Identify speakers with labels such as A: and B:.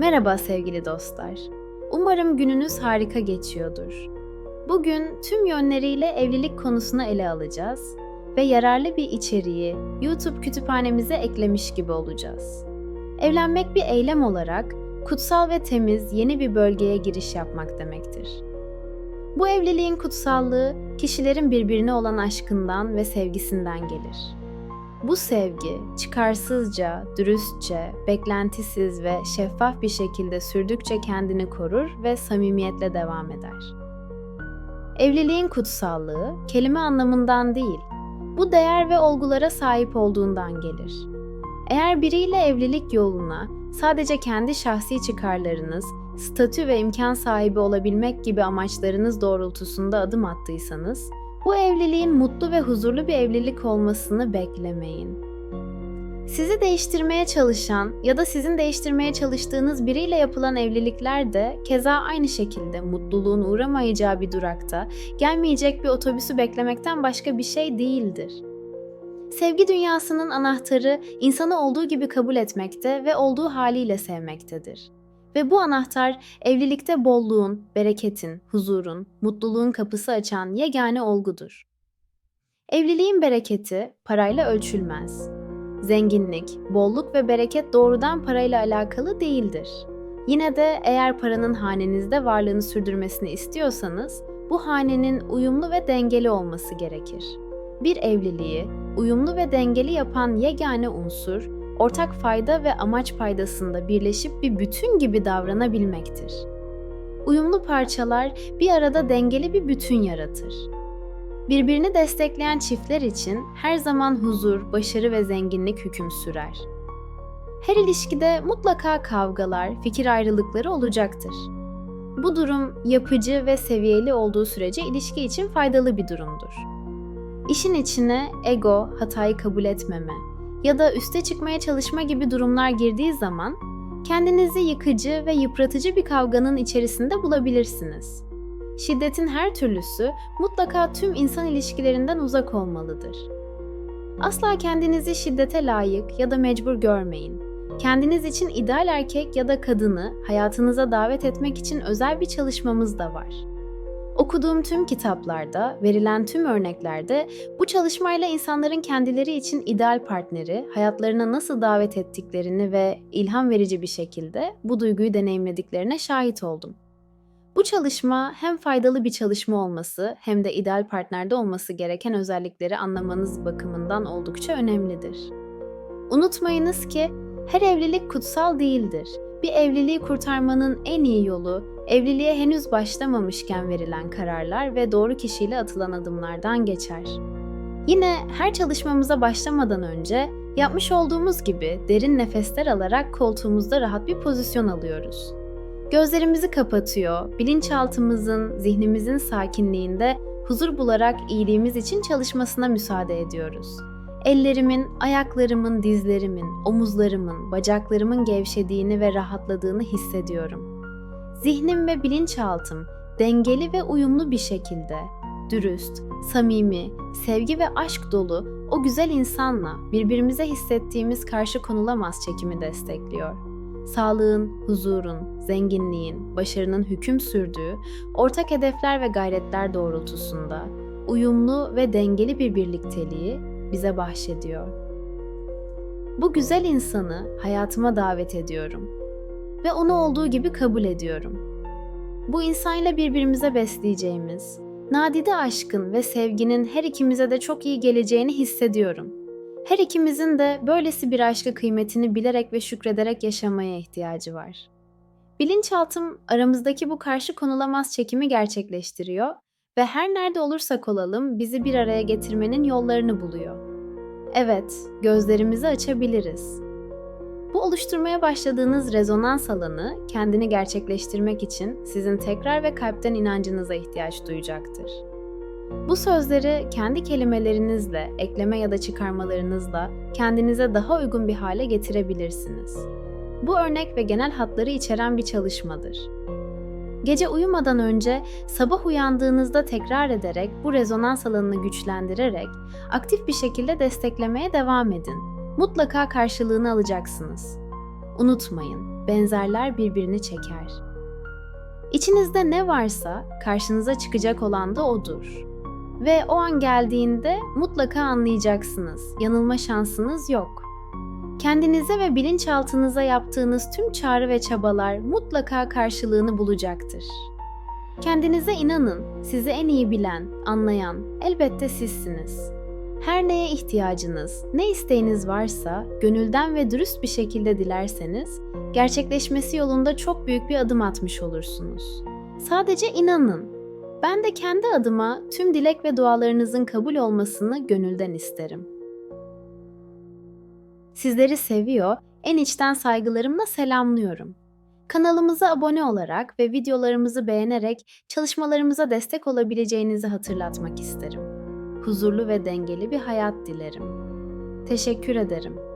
A: Merhaba sevgili dostlar. Umarım gününüz harika geçiyordur. Bugün tüm yönleriyle evlilik konusunu ele alacağız ve yararlı bir içeriği YouTube kütüphanemize eklemiş gibi olacağız. Evlenmek bir eylem olarak kutsal ve temiz yeni bir bölgeye giriş yapmak demektir. Bu evliliğin kutsallığı kişilerin birbirine olan aşkından ve sevgisinden gelir. Bu sevgi çıkarsızca, dürüstçe, beklentisiz ve şeffaf bir şekilde sürdükçe kendini korur ve samimiyetle devam eder. Evliliğin kutsallığı kelime anlamından değil, bu değer ve olgulara sahip olduğundan gelir. Eğer biriyle evlilik yoluna sadece kendi şahsi çıkarlarınız, statü ve imkan sahibi olabilmek gibi amaçlarınız doğrultusunda adım attıysanız, bu evliliğin mutlu ve huzurlu bir evlilik olmasını beklemeyin. Sizi değiştirmeye çalışan ya da sizin değiştirmeye çalıştığınız biriyle yapılan evlilikler de keza aynı şekilde mutluluğun uğramayacağı bir durakta gelmeyecek bir otobüsü beklemekten başka bir şey değildir. Sevgi dünyasının anahtarı insanı olduğu gibi kabul etmekte ve olduğu haliyle sevmektedir. Ve bu anahtar evlilikte bolluğun, bereketin, huzurun, mutluluğun kapısı açan yegane olgudur. Evliliğin bereketi parayla ölçülmez. Zenginlik, bolluk ve bereket doğrudan parayla alakalı değildir. Yine de eğer paranın hanenizde varlığını sürdürmesini istiyorsanız, bu hanenin uyumlu ve dengeli olması gerekir. Bir evliliği uyumlu ve dengeli yapan yegane unsur, ortak fayda ve amaç paydasında birleşip bir bütün gibi davranabilmektir. Uyumlu parçalar bir arada dengeli bir bütün yaratır. Birbirini destekleyen çiftler için her zaman huzur, başarı ve zenginlik hüküm sürer. Her ilişkide mutlaka kavgalar, fikir ayrılıkları olacaktır. Bu durum yapıcı ve seviyeli olduğu sürece ilişki için faydalı bir durumdur. İşin içine ego, hatayı kabul etmeme ya da üste çıkmaya çalışma gibi durumlar girdiği zaman kendinizi yıkıcı ve yıpratıcı bir kavganın içerisinde bulabilirsiniz. Şiddetin her türlüsü mutlaka tüm insan ilişkilerinden uzak olmalıdır. Asla kendinizi şiddete layık ya da mecbur görmeyin. Kendiniz için ideal erkek ya da kadını hayatınıza davet etmek için özel bir çalışmamız da var. Okuduğum tüm kitaplarda, verilen tüm örneklerde bu çalışmayla insanların kendileri için ideal partneri, hayatlarına nasıl davet ettiklerini ve ilham verici bir şekilde bu duyguyu deneyimlediklerine şahit oldum. Bu çalışma hem faydalı bir çalışma olması hem de ideal partnerde olması gereken özellikleri anlamanız bakımından oldukça önemlidir. Unutmayınız ki her evlilik kutsal değildir. Bir evliliği kurtarmanın en iyi yolu evliliğe henüz başlamamışken verilen kararlar ve doğru kişiyle atılan adımlardan geçer. Yine her çalışmamıza başlamadan önce yapmış olduğumuz gibi derin nefesler alarak koltuğumuzda rahat bir pozisyon alıyoruz. Gözlerimizi kapatıyor, bilinçaltımızın, zihnimizin sakinliğinde huzur bularak iyiliğimiz için çalışmasına müsaade ediyoruz. Ellerimin, ayaklarımın, dizlerimin, omuzlarımın, bacaklarımın gevşediğini ve rahatladığını hissediyorum. Zihnim ve bilinçaltım dengeli ve uyumlu bir şekilde dürüst, samimi, sevgi ve aşk dolu o güzel insanla birbirimize hissettiğimiz karşı konulamaz çekimi destekliyor. Sağlığın, huzurun, zenginliğin, başarının hüküm sürdüğü ortak hedefler ve gayretler doğrultusunda uyumlu ve dengeli bir birlikteliği bize bahşediyor. Bu güzel insanı hayatıma davet ediyorum ve onu olduğu gibi kabul ediyorum. Bu insanla birbirimize besleyeceğimiz, nadide aşkın ve sevginin her ikimize de çok iyi geleceğini hissediyorum. Her ikimizin de böylesi bir aşkı kıymetini bilerek ve şükrederek yaşamaya ihtiyacı var. Bilinçaltım aramızdaki bu karşı konulamaz çekimi gerçekleştiriyor ve her nerede olursak olalım bizi bir araya getirmenin yollarını buluyor. Evet, gözlerimizi açabiliriz. Bu oluşturmaya başladığınız rezonans alanı kendini gerçekleştirmek için sizin tekrar ve kalpten inancınıza ihtiyaç duyacaktır. Bu sözleri kendi kelimelerinizle, ekleme ya da çıkarmalarınızla kendinize daha uygun bir hale getirebilirsiniz. Bu örnek ve genel hatları içeren bir çalışmadır. Gece uyumadan önce sabah uyandığınızda tekrar ederek bu rezonans alanını güçlendirerek aktif bir şekilde desteklemeye devam edin. Mutlaka karşılığını alacaksınız. Unutmayın, benzerler birbirini çeker. İçinizde ne varsa karşınıza çıkacak olan da odur. Ve o an geldiğinde mutlaka anlayacaksınız. Yanılma şansınız yok. Kendinize ve bilinçaltınıza yaptığınız tüm çağrı ve çabalar mutlaka karşılığını bulacaktır. Kendinize inanın. Sizi en iyi bilen, anlayan elbette sizsiniz. Her neye ihtiyacınız, ne isteğiniz varsa gönülden ve dürüst bir şekilde dilerseniz gerçekleşmesi yolunda çok büyük bir adım atmış olursunuz. Sadece inanın. Ben de kendi adıma tüm dilek ve dualarınızın kabul olmasını gönülden isterim. Sizleri seviyor, en içten saygılarımla selamlıyorum. Kanalımıza abone olarak ve videolarımızı beğenerek çalışmalarımıza destek olabileceğinizi hatırlatmak isterim. Huzurlu ve dengeli bir hayat dilerim. Teşekkür ederim.